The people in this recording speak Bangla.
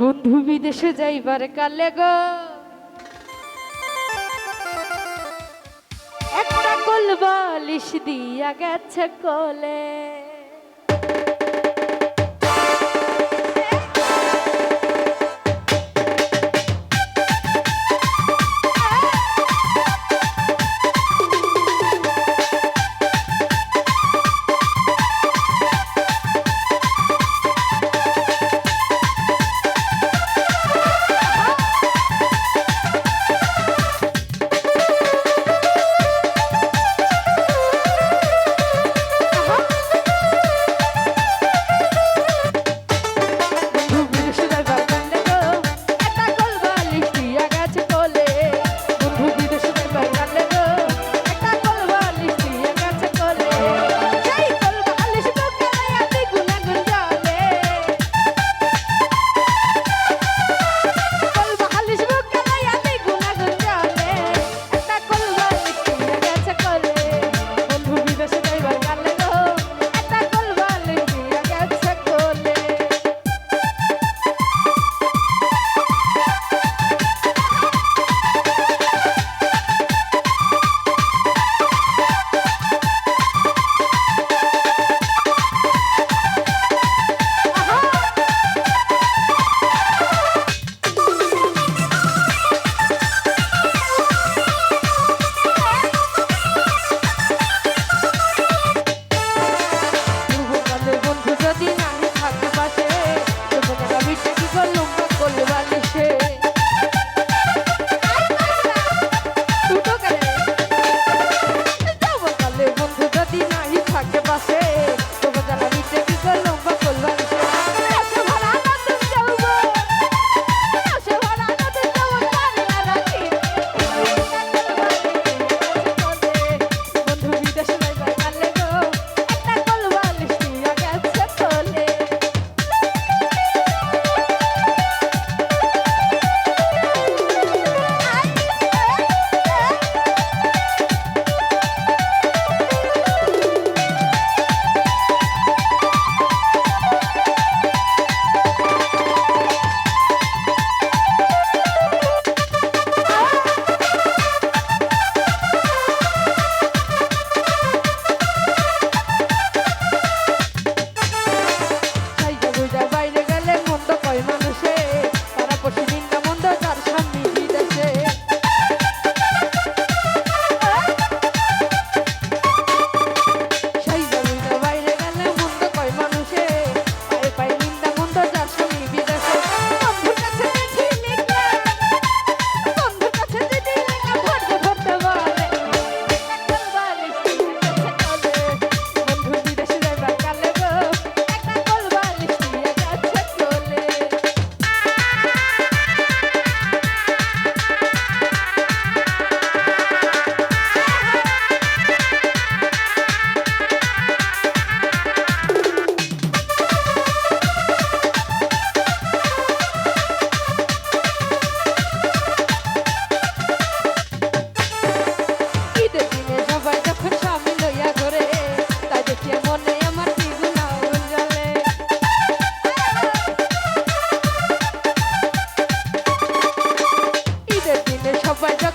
বন্ধু বিদেশে যাইবার কালে গো। একটা কল বালিশ দিয়া গেছে কোলে। vai.